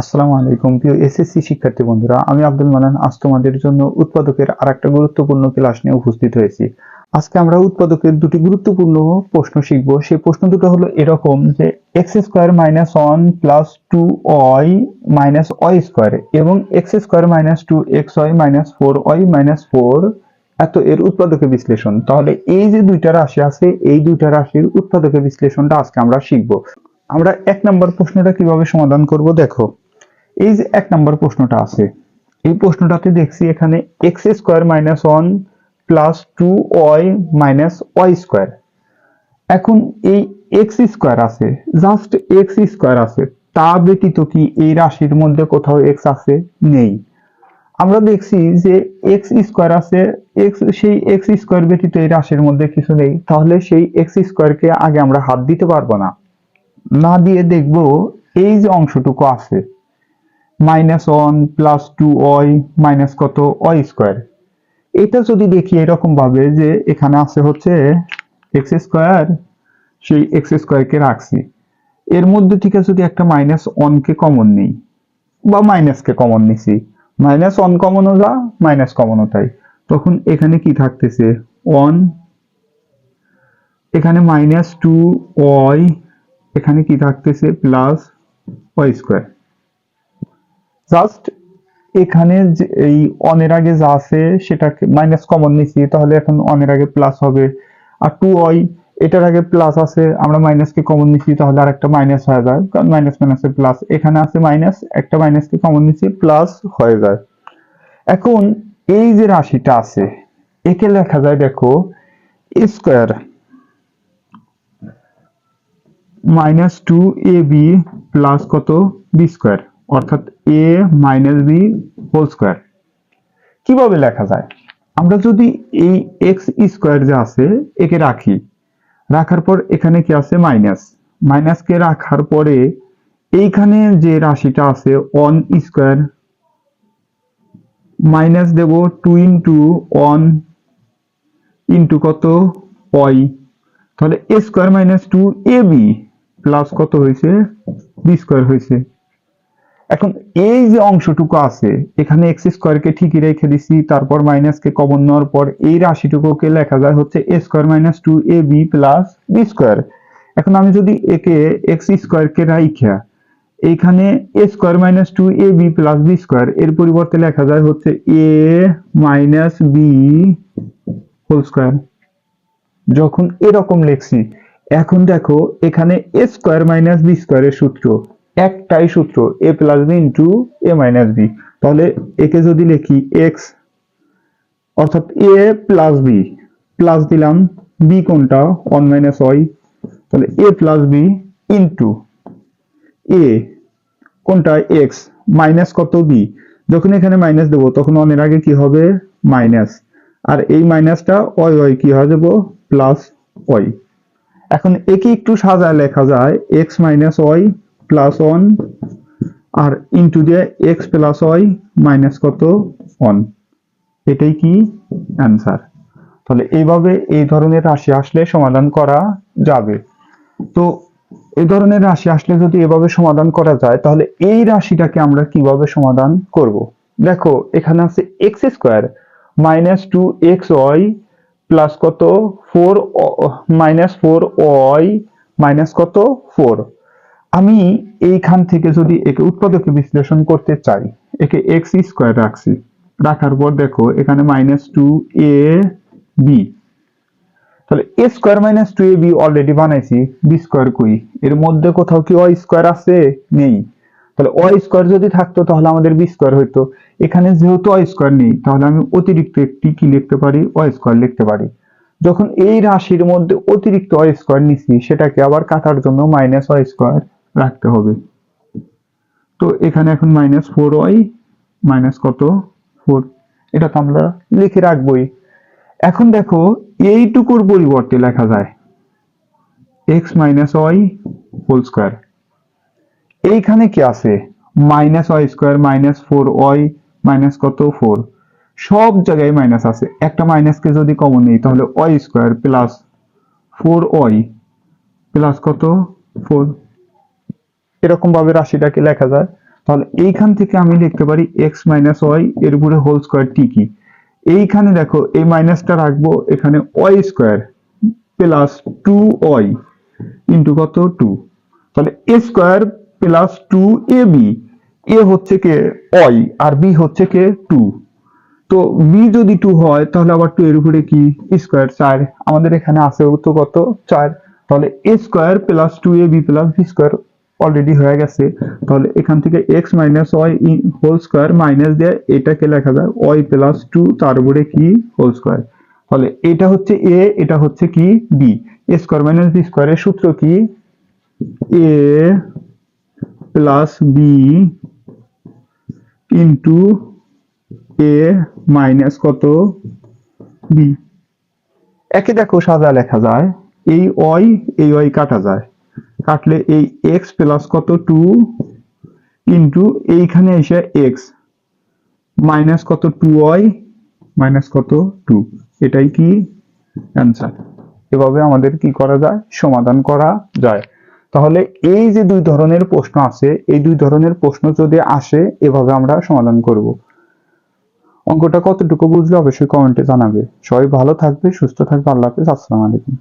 আসসালামু আলাইকুম, প্রিয় এসএসসি শিক্ষার্থী বন্ধুরা। আমি আব্দুল মানান আজ তোমাদের জন্য উৎপাদকের আর একটা গুরুত্বপূর্ণ ক্লাস নিয়ে উপস্থিত হয়েছি। আজকে আমরা উৎপাদকের দুটি গুরুত্বপূর্ণ প্রশ্ন শিখব। সেই প্রশ্ন দুটো হলো এরকম যে x square minus one plus two y minus y square এবং x square minus two x y minus four y minus four এত এর উৎপাদকের বিশ্লেষণ। তাহলে এই যে দুইটা রাশি আছে, এই দুইটা রাশির উৎপাদকের বিশ্লেষণটা আজকে আমরা শিখব। আমরা এক নম্বর প্রশ্নটা কীভাবে সমাধান করব দেখো। এই যে এক নম্বর প্রশ্নটা আছে, এই প্রশ্নটাতে দেখছি এখানে x square minus one plus two y minus y square এখন এই এক্স স্কোয়ার আছে জাস্ট এক্স স্কোয়ার আছে, তা ব্যতীত কি এই রাশির মধ্যে কোথাও এক্স আছে? নেই। আমরা দেখছি যে এক্স স্কোয়ার আছে এক্স সেই এক্স স্কোয়ার ব্যতীত এই রাশির মধ্যে কিছু নেই, তাহলে সেই এক্স স্কোয়ারকে আগে আমরা হাত দিতে পারব না। না দিয়ে দেখব এই যে অংশটুকু আছে minus one plus two y minus কত? Y square. এটা যদি দেখি এরকম ভাবে যে এখানে আছে হচ্ছে এক্স স্কোয়ার, সেই এক্স স্কোয়ারকে রাখছি। এর মধ্যে থেকে যদি একটা মাইনাস ওয়ানকে কমন নিই, বা মাইনাসকে কমন নিছি, মাইনাস ওয়ান কমনও যা, মাইনাস কমনও তাই তখন এখানে কি থাকতেছে? ওয়ান, এখানে মাইনাস টু ওয়াই, এখানে কি থাকতেছে? Plus Y square. জাস্ট এখানে এই অনের আগে যা আছে সেটাকে মাইনাস কমন নিছি, তাহলে এখন অনের আগে প্লাস হবে। আর টু ওয়াই এটার আগে প্লাস আছে, আমরা মাইনাসকে কমন নিছি, তাহলে আর একটা মাইনাস হয়ে যায়। কারণ মাইনাস মাইনাসে প্লাস এখানে আছে মাইনাস একটা মাইনাসকে কমন নিছি প্লাস হয়ে যায়। এখন এই যে রাশিটা আছে, একে লেখা যায়, দেখো square minus two a b plus কত? বি স্কোয়ার অর্থাৎ a minus b whole square কীভাবে লেখা যায়? আমরা যদি এই এক্স স্কোয়ার যে আছে, একে রাখি, রাখার পর এখানে কি আছে? মাইনাস মাইনাসকে রাখার পরে এইখানে যে রাশিটা আছে ওয়ান স্কোয়ার মাইনাস দেব টু ইন্টু ওয়ান ইন্টু কত? ওয়াই তাহলে a square minus two a b plus কত হয়েছে? বি স্কোয়ার হয়েছে। এখন এই যে অংশটুকু আছে, এখানে এক্স স্কোয়ারকে ঠিকই রেখে দিছি, তারপর মাইনাসকে কমন নেওয়ার পর এই রাশিটুকুকে লেখা যায় হচ্ছে a square minus two a b plus b square এখন আমি যদি একে এক্স স্কোয়ারকে রাইখা, এইখানে a square minus two a b plus b square এর পরিবর্তে লেখা যায় হচ্ছে a minus b whole square যখন এরকম লেখছি, এখন দেখো এখানে এ স্কোয়ার মাইনাস বি স্কোয়ারের সূত্র। একটাই সূত্র a plus b into a minus b তাহলে একে যদি লিখি এক্স অর্থাৎ এ প্লাস বি প্লাস দিলাম বি কোনটা? ওয়ান মাইনাস ওয়াই তাহলে a plus b into a কোনটা? এক্স মাইনাস কত বি যখন এখানে মাইনাস দেবো, তখন অনের আগে কি হবে? মাইনাস আর এই মাইনাসটা ওয়াই ওয়াই কি হয়ে যাব প্লাস ওয়াই এখন একে একটু সাজায় লেখা যায় x minus y plus one আর ইন্টু দিয়ে এক্স প্লাস ওয়াই মাইনাস কত? ওয়ান এটাই কি? অ্যান্সার তাহলে এইভাবে এই ধরনের রাশি আসলে সমাধান করা যাবে। তো এই ধরনের রাশি আসলে যদি এভাবে সমাধান করা যায়, তাহলে এই রাশিটাকে আমরা কীভাবে সমাধান করব? দেখো, এখানে আছে x square minus two x y plus কত? Four minus four y minus কত? ফোর আমি এইখান থেকে যদি একে উৎপাদকে বিশ্লেষণ করতে চাই, একে এক্স স্কোয়ার রাখছি। রাখার পর দেখো, এখানে মাইনাস টু এ বি তাহলে a square minus two a b already বানাইছি বি স্কোয়ার কই? এর মধ্যে কোথাও কি ওয়াই স্কোয়ার আছে? নেই। তাহলে ওয়াই স্কোয়ার যদি থাকতো, তাহলে আমাদের বি স্কোয়ার হইতো। এখানে যেহেতু ওয়াই স্কোয়ার নেই, তাহলে আমি অতিরিক্ত একটি কি লিখতে পারি? ওয়াই স্কোয়ার লিখতে পারি। যখন এই রাশির মধ্যে অতিরিক্ত ওয়াই স্কোয়ার নিছি, সেটাকে আবার কাটার জন্য মাইনাস ওয়াই স্কোয়ার রাখতে হবে। তো এখানে এখন মাইনাস ফোর ওয়াই মাইনাস কত? ফোর এটা তো আমরা লিখে রাখবোই। এখন দেখো, এইটুকুর পরিবর্তে লেখা যায় x minus y whole square এইখানে কি আছে? Minus y square minus four y minus কত? ফোর সব জায়গায় মাইনাস আছে। একটা মাইনাসকে যদি কমন নেই, তাহলে y square plus four y plus কত? ফোর এরকম ভাবে রাশিটাকে লেখা যায়। তাহলে এইখান থেকে আমি লিখতে পারি এক্স মাইনাস ওয়াই এর উপরে হোল স্কোয়ার টি কি? এইখানে দেখো এই মাইনাসটা রাখব এখানে y square plus two y into কত? টু তাহলে a square plus two a b a হচ্ছে কে? ওয়াই আর বি হচ্ছে কে? টু তো বি যদি টু হয়, তাহলে আবার টু এর উপরে কি? স্কোয়ার চার। আমাদের এখানে আছে তো কত? চার। তাহলে a square plus two a b plus b square already হয়ে গেছে, তাহলে এখান থেকে x minus y whole square minus দিয়ে এটাকে লেখা যায় ওয়াই প্লাস টু তার উপরে কি? হোল স্কোয়ার তাহলে এটা হচ্ছে এ এটা হচ্ছে কি? B a square minus b স্কোয়ারের সূত্র কি? A plus b into a minus কত? বি একে দেখো সাজা লেখা যায়, এই ওয়াই এই ওয়াই কাটা যায়। কাটলে এই এক্স প্লাস কত? টু ইন্টু এইখানে এসে এক্স মাইনাস কত? টু ওয়াই মাইনাস কত? টু এটাই কি অ্যান্সার এভাবে আমাদের কি করা যায়? সমাধান করা যায়। তাহলে এই যে দুই ধরনের প্রশ্ন আছে, এই দুই ধরনের প্রশ্ন যদি আসে, এভাবে আমরা সমাধান করব। অঙ্কটা কতটুকু বুঝলে অবশ্যই কমেন্টে জানাবে। সবাই ভালো থাকবে, সুস্থ থাকবে, আল্লাহ হাফেজ, আসসালামু আলাইকুম।